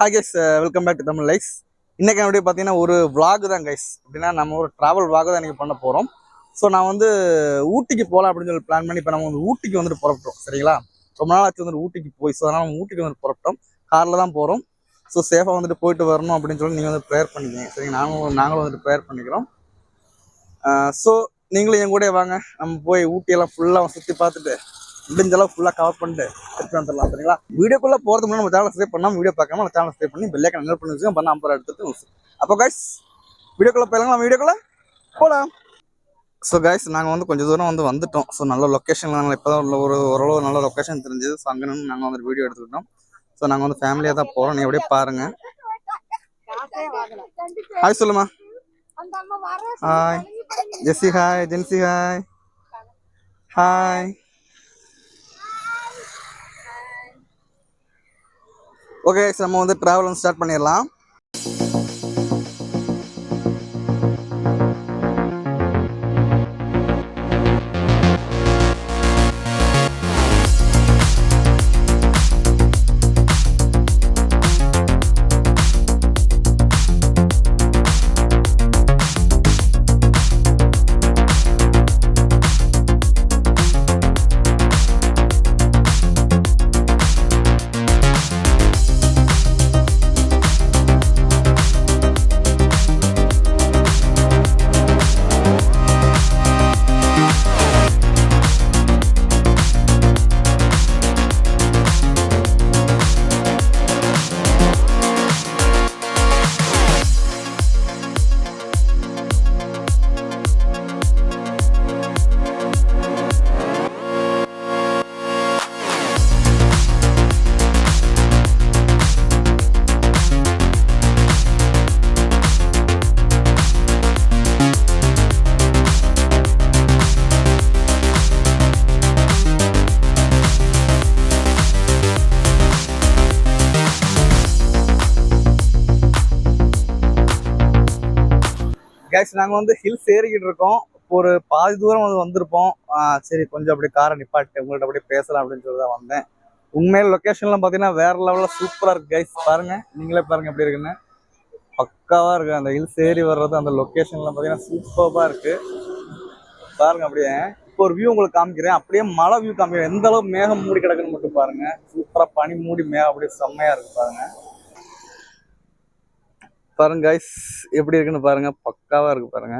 Hi guys welcome back to Tamil likes இன்றைக்கி அப்படியே பார்த்தீங்கன்னா ஒரு விளாக் தான் கைஸ் அப்படின்னா நம்ம ஒரு ட்ராவல் விளாக் தான் இன்றைக்கி பண்ண போகிறோம் ஸோ நான் வந்து ஊட்டிக்கு போகலாம் அப்படின்னு சொல்லி பிளான் பண்ணி இப்போ நம்ம வந்து ஊட்டிக்கு வந்துட்டு புறப்பட்டோம் சரிங்களா? ரொம்ப நாள் ஆச்சு வந்துட்டு ஊட்டிக்கு போய் ஸோ அதனால் நம்ம ஊட்டிக்கு வந்துட்டு புறப்பட்டோம். காரில் தான் போகிறோம் ஸோ சேஃபாக வந்துட்டு போயிட்டு வரணும் அப்படின்னு சொல்லி நீங்கள் வந்து ப்ரேயர் பண்ணிக்கங்க. சரிங்க நாங்களும் நாங்களும் வந்துட்டு ப்ரேயர் பண்ணிக்கிறோம். Uh, ஸோ நீங்களும் என் கூட வாங்க. நம்ம போய் ஊட்டியெல்லாம் ஃபுல்லாக சுற்றி பார்த்துட்டு முடிஞ்ச அளவு ஃபுல்லாக கவர் பண்ணிட்டு எடுத்து வந்துடலாம் சரிங்களா? வீடியோக்குள்ளே போகிறது முன்னாடி நம்ம சேனல் சப்ஸ்கிரைப் பண்ணாமல் வீடியோ பார்க்காம நம்ம சேனல் சப்ஸ்கிரைப் பண்ணி பெல்லைக்கன் நெல் பண்ணி வச்சுக்கோங்க பண்ண அம்பர் எடுத்துட்டு அப்போ கைஸ் வீடியோக்குள்ளே போயிடலாம் நம்ம வீடியோக்குள்ளே? போகலாம் ஸோ கைஸ் நாங்கள் வந்து கொஞ்சம் தூரம் வந்து வந்துட்டோம். ஸோ நல்ல லொக்கேஷன் நாங்கள் இப்போ தான் ஒரு ஓரளவு நல்ல லொக்கேஷன் தெரிஞ்சது. ஸோ அங்கே நாங்கள் வந்து வீடியோ எடுத்துக்கிட்டோம். ஸோ நாங்கள் வந்து ஃபேமிலியாக தான் போகிறோம் நீ எப்படியே பாருங்க. ஹாய் சொல்லுமா. Hi Jessie hi Jency hi hi okay நம்ம வந்து ட்ராவல் வந்து ஸ்டார்ட் பண்ணிடலாம். கேஸ் நாங்கள் வந்து ஹில்ஸ் ஏறிக்கிட்டு இருக்கோம். இப்போ ஒரு பாதி தூரம் வந்து வந்திருப்போம். சரி கொஞ்சம் அப்படியே காரை நிப்பாட்டு உங்கள்கிட்ட அப்படியே பேசலாம் அப்படின்னு சொல்லி தான் வந்தேன். உண்மையில லொக்கேஷன்லாம் பார்த்தீங்கன்னா வேற லெவலில் சூப்பராக இருக்கு கைஸ் பாருங்க. நீங்களே பாருங்க எப்படி இருக்குன்னு. பக்காவாக இருக்கு. அந்த ஹில்ஸ் ஏறி வர்றது அந்த லொக்கேஷன்லாம் பார்த்தீங்கன்னா சூப்பராக இருக்கு. பாருங்க அப்படியே. இப்போ ஒரு வியூ உங்களுக்கு காமிக்கிறேன். அப்படியே மழை வியூ காமிக்கிறேன். எந்த அளவு மேகம் மூடி கிடக்குன்னு மட்டும் பாருங்க. சூப்பராக பனி மூடி மேகம் அப்படியே செம்மையா இருக்கு பாருங்க. பாருங்க கைஸ் எப்படி இருக்குன்னு பாருங்க. பக்காவா இருக்கு பாருங்க.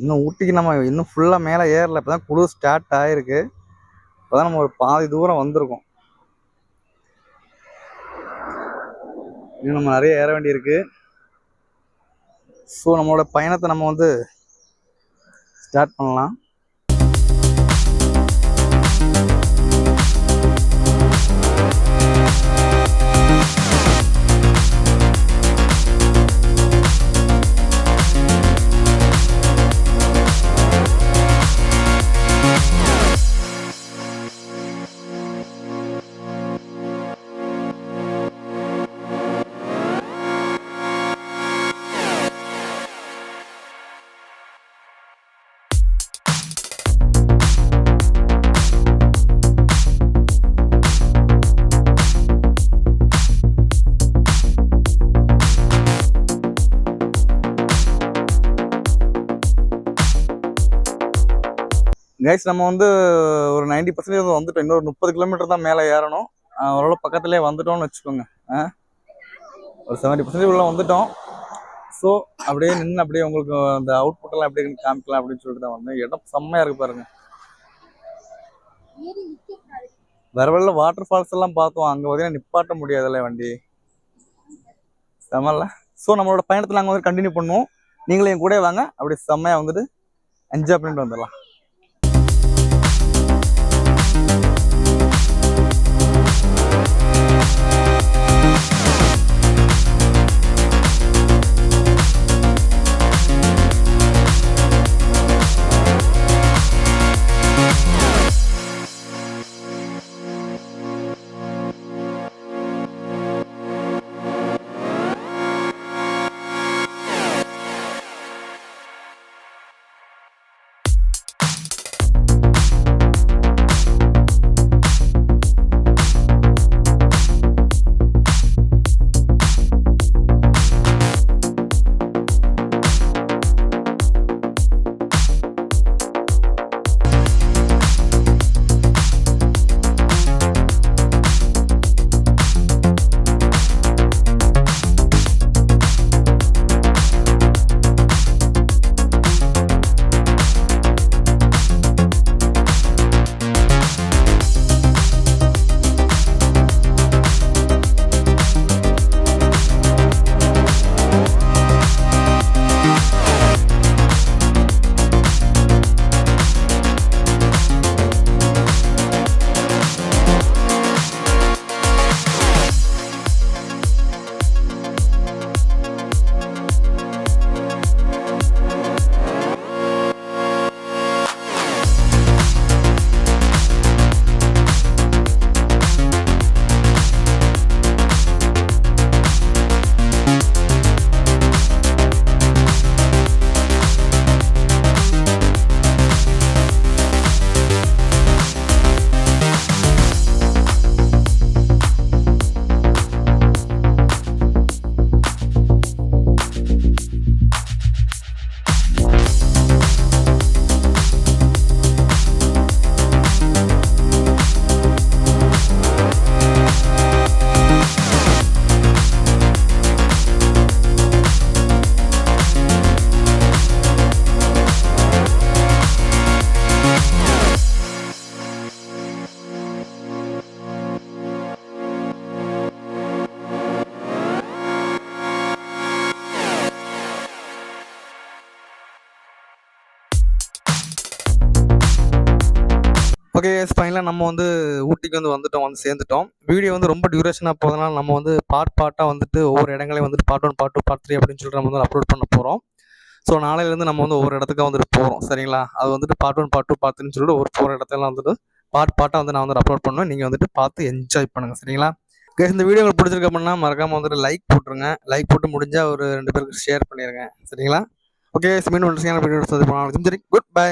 இன்னும் ஊட்டிக்கு நம்ம இன்னும் ஃபுல்லா மேலே ஏறல. இப்பதான் குளிர் ஸ்டார்ட் ஆயிருக்கு. இப்பதான் நம்ம ஒரு பாதி தூரம் வந்திருக்கோம். இன்னும் நம்ம நிறைய ஏற வேண்டியிருக்கு. ஸோ நம்மளோட பயணத்தை நம்ம வந்து ஸ்டார்ட் பண்ணலாம். கேஸ் நம்ம வந்து ஒரு நைன்டி பர்சன்டேஜ் வந்துட்டோம். இன்னொரு முப்பது கிலோமீட்டர் தான் மேலே ஏறணும். ஓரளவு பக்கத்துலேயே வந்துட்டோம்னு வச்சுக்கோங்க. ஒரு செவன்டி பர்சன்டேஜ் உள்ள வந்துட்டோம். ஸோ அப்படியே நின்று அப்படியே உங்களுக்கு அந்த அவுட் புட்டெல்லாம் எப்படி காமிக்கலாம் அப்படின்னு சொல்லிட்டு தான் வந்தேன். இடம் செம்மையா இருக்கு பாருங்க. வேற வெளில வாட்டர் ஃபால்ஸ் எல்லாம் பார்த்தோம். அங்கே பார்த்தீங்கன்னா நிப்பாட்ட முடியாதுல்ல வண்டி. செம்மல்ல. ஸோ நம்மளோட பயணத்தை நாங்கள் வந்து கண்டினியூ பண்ணுவோம். நீங்களும் என் கூட வாங்க. அப்படி செம்மையா வந்துட்டு என்ஜாய் பண்ணிட்டு வந்துடலாம். you ஓகே ஃபைனலாக நம்ம வந்து ஊட்டிக்கு வந்து வந்துட்டோம் வந்து சேர்ந்துட்டோம். வீடியோ வந்து ரொம்ப டியூரேஷனாக போகிறதுனால நம்ம வந்து பார்ட் பார்ட்டாக வந்துட்டு ஒவ்வொரு இடங்களையும் வந்துட்டு part one part two part three அப்படின்னு சொல்லிட்டு நம்ம வந்து அப்லோட் பண்ண போகிறோம் ஸோ நாளையிலேருந்து நம்ம வந்து ஒவ்வொரு இடத்துக்கு வந்துட்டு போகிறோம் சரிங்களா? அது வந்துட்டு part one part two part த்ரீன்னு சொல்லிட்டு ஒரு போகிற இடத்துல வந்துட்டு பார்ட் பார்ட்டாக வந்து நான் வந்து அப்லோட் பண்ணுவேன். நீங்கள் வந்துட்டு பார்த்து என்ஜாய் பண்ணுங்கள் சரிங்களா? ஓகே இந்த வீடியோ உங்களுக்கு பிடிச்சிருக்கு அப்படின்னா மறக்காமல் வந்துட்டு லைக் போட்டுருங்க. லைக் போட்டு முடிஞ்சால் ஒரு ரெண்டு பேருக்கு ஷேர் பண்ணிடுங்க சரிங்களா? ஓகே மீண்டும் வீடியோ சரி குட் பை